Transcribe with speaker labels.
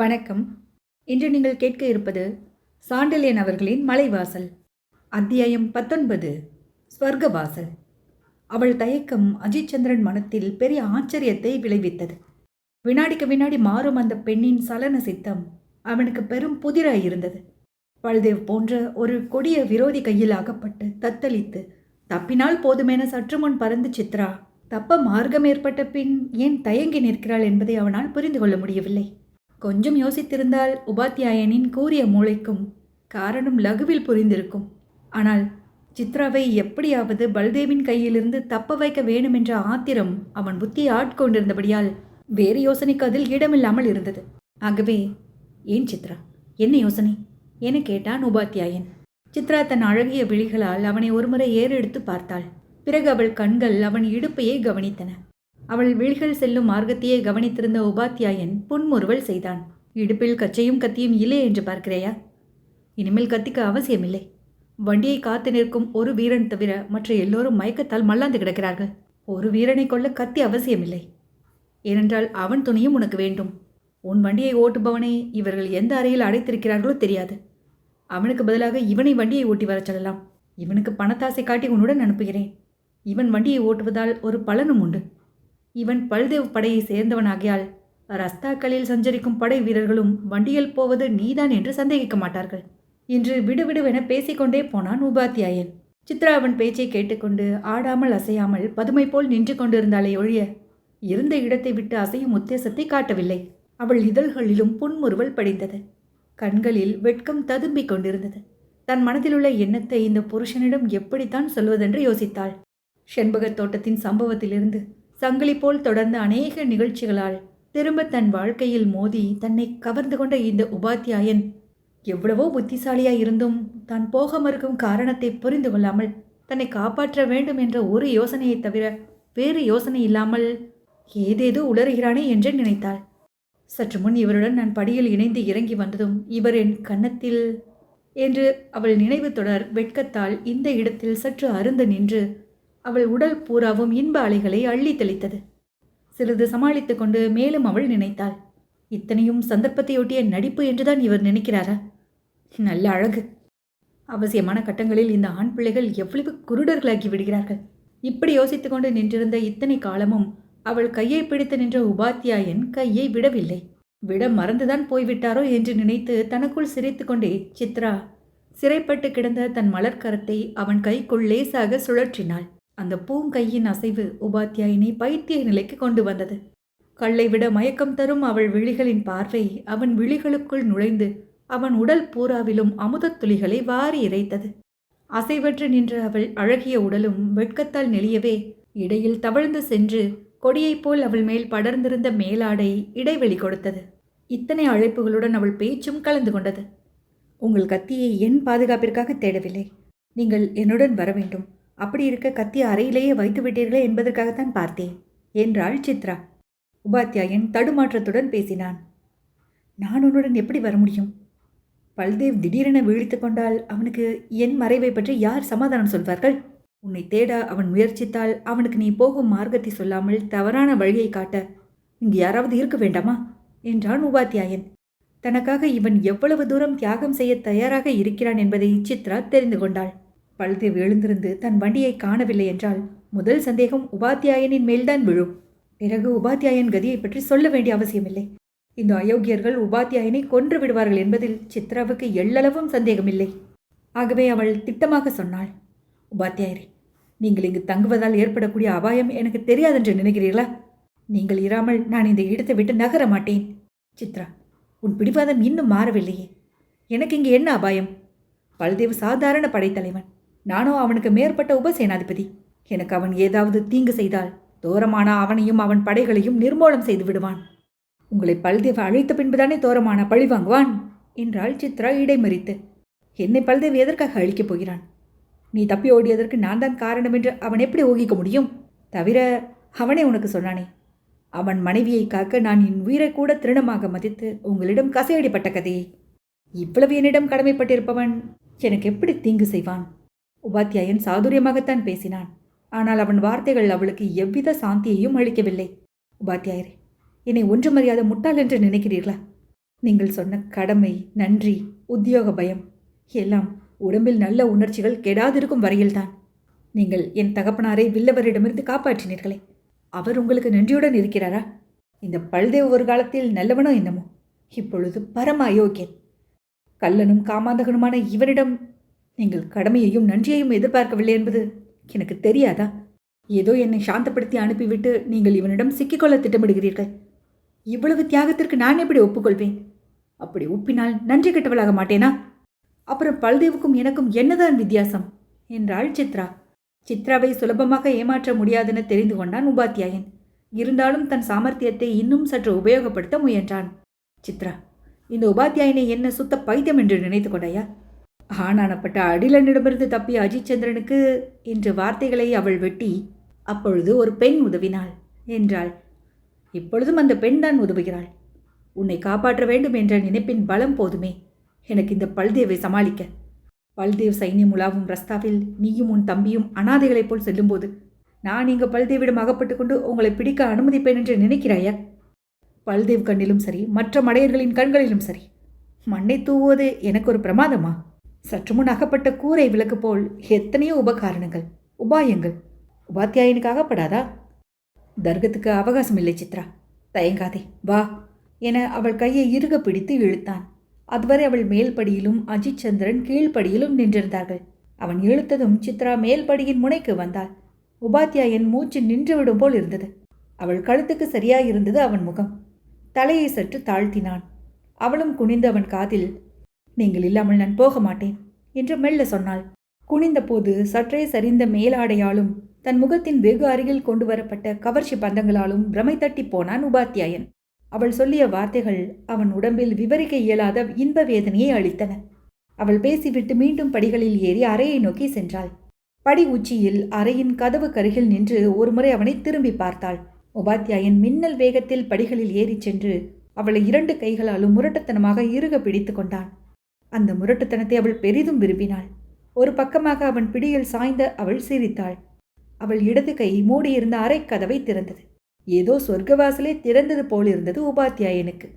Speaker 1: வணக்கம். இன்று நீங்கள் கேட்க இருப்பது சாண்டில்யன் அவர்களின் மலைவாசல். அத்தியாயம் பத்தொன்பது ஸ்வர்கவாசல். அவள் தயக்கம் அஜித் சந்திரன் மனத்தில் பெரிய ஆச்சரியத்தை விளைவித்தது. வினாடிக்கு வினாடி மாறும் அந்த பெண்ணின் சலன சித்தம் அவனுக்கு பெரும் புதிராய் இருந்தது. பல்தேவ் போன்ற ஒரு கொடிய விரோதி கையில் அகப்பட்டு தத்தளித்து தப்பினால் போதுமென சற்று முன் பறந்து சித்ரா தப்ப மார்க்கம் ஏற்பட்ட பின் ஏன் தயங்கி நிற்கிறாள் என்பதை அவனால் புரிந்து கொள்ள முடியவில்லை. கொஞ்சம் யோசித்திருந்தால் உபாத்தியாயனின் கூறிய மூளைக்கும் காரணம் லகுவில் புரிந்திருக்கும். ஆனால் சித்ராவை எப்படியாவது பல்தேவின் கையிலிருந்து தப்ப வைக்க வேண்டுமென்ற ஆத்திரம் அவன் புத்தியை ஆட்கொண்டிருந்தபடியால் வேறு யோசனைக்கு அதில் இடமில்லாமல் இருந்தது. ஆகவே ஏன் சித்ரா? என்ன யோசனை என கேட்டான் உபாத்தியாயன் சித்ரா தன் அழகிய விழிகளால் அவனை ஒருமுறை ஏறெடுத்து பார்த்தாள். பிறகு அவள் கண்கள் அவன் இடுப்பையே கவனித்தன. அவள் விழிகள் செல்லும் மார்க்கத்தையே கவனித்திருந்த உபாத்தியாயன் புன்முறுவல் செய்தான். இடுப்பில் கச்சையும் கத்தியும் இல்லை என்று பார்க்கிறையா? இனிமேல் கத்திக்க அவசியமில்லை. வண்டியை காத்து நிற்கும் ஒரு வீரன் தவிர மற்ற எல்லோரும் மயக்கத்தால் மல்லாந்து கிடக்கிறார்கள். ஒரு வீரனை கொள்ள கத்தி அவசியமில்லை. ஏனென்றால் அவன் துணியும் உனக்கு வேண்டும். உன் வண்டியை ஓட்டுபவனை இவர்கள் எந்த அறையில் அடைத்திருக்கிறார்களோ தெரியாது. அவனுக்கு பதிலாக இவனை வண்டியை ஓட்டி வரச் சொல்லலாம். இவனுக்கு பணத்தாசை காட்டி உன்னுடன் அனுப்புகிறேன். இவன் வண்டியை ஓட்டுவதால் ஒரு பலனும் உண்டு. இவன் பல்தேவ் படையை சேர்ந்தவனாகியால் ரஸ்தாக்களில் சஞ்சரிக்கும் படை வீரர்களும் வண்டியில் போவது நீதான் என்று சந்தேகிக்க மாட்டார்கள். என்று விடுவிடுவென பேசிக்கொண்டே போனான் உபாத்தியாயன். சித்ரா அவன் பேச்சை கேட்டுக்கொண்டு ஆடாமல் அசையாமல் பதுமை போல் நின்று கொண்டிருந்தாலே ஒழிய இருந்த இடத்தை விட்டு அசையும் உத்தேசத்தை காட்டவில்லை. அவள் இதழ்களிலும் புன்முறுவல் படிந்தது. கண்களில் வெட்கம் ததும்பிக் கொண்டிருந்தது. தன் மனதிலுள்ள எண்ணத்தை இந்த புருஷனிடம் எப்படித்தான் சொல்வதென்று யோசித்தாள். செண்பகத் தோட்டத்தின் சம்பவத்திலிருந்து சங்கிலி போல் தொடர்ந்த அநேக நிகழ்ச்சிகளால் திரும்ப தன் வாழ்க்கையில் மோதி தன்னை கவர்ந்து கொண்ட இந்த உபாத்தியாயன் எவ்வளவோ புத்திசாலியாய் இருந்தும் தான் போக மறுக்கும் காரணத்தை புரிந்து கொள்ளாமல் தன்னை காப்பாற்ற வேண்டும் என்ற ஒரு யோசனையைத் தவிர வேறு யோசனை இல்லாமல் ஏதேதோ உளறுகிறானே என்று நினைத்தாள். சற்று முன் இவருடன் நான் படியில் இணைந்து இறங்கி வந்ததும் இவர் என் கன்னத்தில் என்று அவள் நினைவு தொடர் வெட்கத்தால் இந்த இடத்தில் சற்று அருந்து நின்று அவள் உடல் பூராவும் இன்ப அலைகளை அள்ளி தெளித்தது. சிறிது சமாளித்து கொண்டு மேலும் அவள் நினைத்தாள் இத்தனையும் சந்தர்ப்பத்தையொட்டிய நடிப்பு என்றுதான் இவர் நினைக்கிறாரா? நல்ல அழகு. அவசியமான கட்டங்களில் இந்த ஆண் பிள்ளைகள் எவ்வளவு குருடர்களாகி விடுகிறார்கள். இப்படி யோசித்துக் கொண்டு நின்றிருந்த இத்தனை காலமும் அவள் கையை பிடித்து நின்ற உபாத்தியாயன் கையை விடவில்லை. விட மறந்துதான் போய்விட்டாரோ? என்று நினைத்து தனக்குள் சிரித்துக்கொண்டே சித்ரா சிறைப்பட்டு கிடந்த தன் மலர்க்கரத்தை அவன் கைக்குள் லேசாக சுழற்றினாள். அந்த பூங்கையின் அசைவு உபாத்தியாயினை பைத்திய நிலைக்கு கொண்டு வந்தது. கல்லை விட மயக்கம் தரும் அவள் விழிகளின் பார்வை அவன் விழிகளுக்குள் நுழைந்து அவன் உடல் பூராவிலும் அமுதத் துளிகளை வாரி இறைத்தது. அசைவற்று நின்ற அவள் அழகிய உடலும் வெட்கத்தால் நெளியவே இடையில் தவழ்ந்து சென்று கொடியைப் போல் அவள் மேல் படர்ந்திருந்த மேலாடை இடைவெளி கொடுத்தது. இத்தனை அழைப்புகளுடன் அவள் பேச்சும் கலந்து கொண்டது. உங்கள் கத்தியை என் பாதுகாப்பிற்காக தேடவில்லை. நீங்கள் என்னுடன் வர வேண்டும். அப்படி இருக்க கத்தி அறையிலேயே வைத்து விட்டீர்களே என்பதற்காகத்தான் பார்த்தேன் என்றாள் சித்ரா. உபாத்தியாயன் தடுமாற்றத்துடன் பேசினான். நான் உன்னுடன் எப்படி வர முடியும்? பல்தேவ் திடீரென வீழ்த்து கொண்டால் அவனுக்கு என் மறைவை பற்றி யார் சமாதானம் சொல்வார்கள்? உன்னை தேட அவன் முயற்சித்தால் அவனுக்கு நீ போகும் மார்க்கத்தை சொல்லாமல் தவறான வழியை காட்ட இங்கு யாராவது இருக்க வேண்டாமா? என்றான் உபாத்தியாயன் தனக்காக இவன் எவ்வளவு தூரம் தியாகம் செய்ய தயாராக இருக்கிறான் என்பதை சித்ரா தெரிந்து கொண்டாள். பழுதேவ் எழுந்திருந்து தன் வண்டியை காணவில்லை என்றால் முதல் சந்தேகம் உபாத்தியாயனின் மேல்தான் விழும். பிறகு உபாத்தியாயன் கதியை பற்றி சொல்ல வேண்டிய அவசியமில்லை. இந்த அயோக்கியர்கள் உபாத்தியாயனை கொன்று விடுவார்கள் என்பதில் சித்ராவுக்கு எள்ளளவும் சந்தேகமில்லை. ஆகவே அவள் திட்டமாக சொன்னாள் உபாத்தியாயரே நீங்கள் இங்கு தங்குவதால் ஏற்படக்கூடிய அபாயம் எனக்கு தெரியாதென்று நினைக்கிறீர்களா? நீங்கள் இராமல் நான் இந்த இடத்தை விட்டு நகர மாட்டேன். சித்ரா உன் பிடிவாதம் இன்னும் மாறவில்லையே. எனக்கு இங்கே என்ன அபாயம்? பல்தேவ் சாதாரண படைத்தலைவன். நானோ அவனுக்கு மேற்பட்ட உபசேனாதிபதி. எனக்கு அவன் ஏதாவது தீங்கு செய்தால் தோரமான அவனையும் அவன் படைகளையும் நிர்மூலம் செய்து விடுவான். உங்களை பல்தேவ அழைத்த பின்புதானே தோரமான பழி வாங்குவான்? என்றாள் சித்ரா இடைமறித்து. என்னை பல்தேவ் எதற்காக அழிக்கப் போகிறான்? நீ தப்பி ஓடியதற்கு நான் தான் காரணம் என்று அவன் எப்படி ஊகிக்க முடியும்? தவிர அவனே உனக்கு சொன்னானே. அவன் மனைவியை காக்க நான் என் உயிரை கூட திருணமாக மதித்து உங்களிடம் கசையடிப்பட்ட கதையை. இவ்வளவு என்னிடம் கடமைப்பட்டிருப்பவன் எனக்கு எப்படி தீங்கு செய்வான்? உபாத்தியாயன் சாதுரியமாகத்தான் பேசினான். ஆனால் அவன் வார்த்தைகள் அவளுக்கு எவ்வித சாந்தியையும் அளிக்கவில்லை. உபாத்தியாயரே என்னை ஒன்றுமறியாத முட்டாள் என்று நினைக்கிறீர்களா? நீங்கள் சொன்ன கடமை நன்றி உத்தியோக பயம் எல்லாம் உடம்பில் நல்ல உணர்ச்சிகள் கெடாதிருக்கும் வரையில்தான். நீங்கள் என் தகப்பனாரை வில்லவரிடமிருந்து காப்பாற்றினீர்களே அவர் உங்களுக்கு நன்றியுடன் இருக்கிறாரா? இந்த பல்தேவ் ஒரு காலத்தில் நல்லவனோ என்னமோ இப்பொழுது பரம அயோக்கியன். கல்லனும் காமாந்தகனுமான இவனிடம் நீங்கள் கடமையையும் நன்றியையும் எதிர்பார்க்கவில்லை என்பது எனக்கு தெரியாதா? ஏதோ என்னை சாந்தப்படுத்தி அனுப்பிவிட்டு நீங்கள் இவனிடம் சிக்கிக்கொள்ள திட்டமிடுகிறீர்கள். இவ்வளவு தியாகத்திற்கு நான் எப்படி ஒப்புக்கொள்வேன்? அப்படி ஒப்பினால் நன்றி கெட்டவளாக மாட்டேனா? அப்புறம் பல்தேவுக்கும் எனக்கும் என்னதான் வித்தியாசம்? என்றாள் சித்ரா. சித்ராவை சுலபமாக ஏமாற்ற முடியாதென தெரிந்து கொண்டான் உபாத்தியாயன். இருந்தாலும் தன் சாமர்த்தியத்தை இன்னும் சற்று உபயோகப்படுத்த முயன்றான். சித்ரா இந்த உபாத்தியாயனை என்ன சுத்த பைத்தியம் என்று நினைத்து கொண்டாயா? ஆனானப்பட்ட அடிலனிடமிருந்து தப்பிய அஜித் சந்திரனுக்கு என்ற வார்த்தைகளை அவள் வெட்டி அப்பொழுது ஒரு பெண் உதவினாள் என்றாள். இப்பொழுதும் அந்த பெண் தான் உதவுகிறாள். உன்னை காப்பாற்ற வேண்டும் என்ற நினைப்பின் பலம் போதுமே. எனக்கு இந்த பல்தேவை சமாளிக்க. பல்தேவ் சைன்யம் உலாவும் ரஸ்தாவில் நீயும் உன் தம்பியும் அனாதைகளைப் போல் செல்லும்போது நான் இங்கு பல்தேவிடம் அகப்பட்டு கொண்டு உங்களை பிடிக்க அனுமதிப்பேன் என்று நினைக்கிறாயா? பல்தேவ் கண்ணிலும் சரி மற்ற மடையர்களின் கண்களிலும் சரி. மண்ணை தூவுவது எனக்கு ஒரு பிரமாதமா? சற்று முன் அகப்பட்ட கூரை விளக்கு போல் எத்தனையோ உபகாரணங்கள் உபாயங்கள். உபாத்தியாயனுக்கு அகப்படாதா தர்கத்துக்கு அவகாசம் இல்லை சித்ரா. தயங்காதே வா என அவள் கையை இறுக பிடித்து இழுத்தான். அதுவரை அவள் மேல்படியிலும் அஜித் சந்திரன் கீழ்ப்படியிலும் நின்றிருந்தார்கள். அவன் இழுத்ததும் சித்ரா மேல்படியின் முனைக்கு வந்தாள். உபாத்தியாயன் மூச்சு நின்றுவிடும் போல் இருந்தது. அவள் கழுத்துக்கு சரியாயிருந்தது அவன் முகம். தலையை சற்று தாழ்த்தினான். அவளும் குனிந்து அவன் காதில் நீங்கள் இல்லாமல் நான் போக மாட்டேன் என்று மெல்ல சொன்னாள். குனிந்தபோது சற்றே சரிந்த மேலாடையாலும் தன் முகத்தின் வெகு அருகில் கொண்டு வரப்பட்ட கவர்ச்சி பந்தங்களாலும் பிரமை தட்டி போனான் உபாத்தியாயன். அவள் சொல்லிய வார்த்தைகள் அவன் உடம்பில் விவரிக்க இயலாத இன்ப வேதனையை அளித்தன. அவள் பேசிவிட்டு மீண்டும் படிகளில் ஏறி அறையை நோக்கி சென்றாள். படி உச்சியில் அறையின் கதவு கருகில் நின்று ஒருமுறை அவனை திரும்பி பார்த்தாள். உபாத்தியாயன் மின்னல் வேகத்தில் படிகளில் ஏறிச் சென்று அவளை இரண்டு கைகளாலும் முரட்டத்தனமாக இறுக பிடித்து கொண்டான். அந்த முரட்டுத்தனத்தை அவள் பெரிதும் விரும்பினாள். ஒரு பக்கமாக அவன் பிடியில் சாய்ந்த அவள் சிரித்தாள். அவள் இடது கை மூடியிருந்த அறைக்கதவை திறந்தது. ஏதோ சொர்க்கவாசலே திறந்தது போலிருந்தது உபாத்தியாயனுக்கு.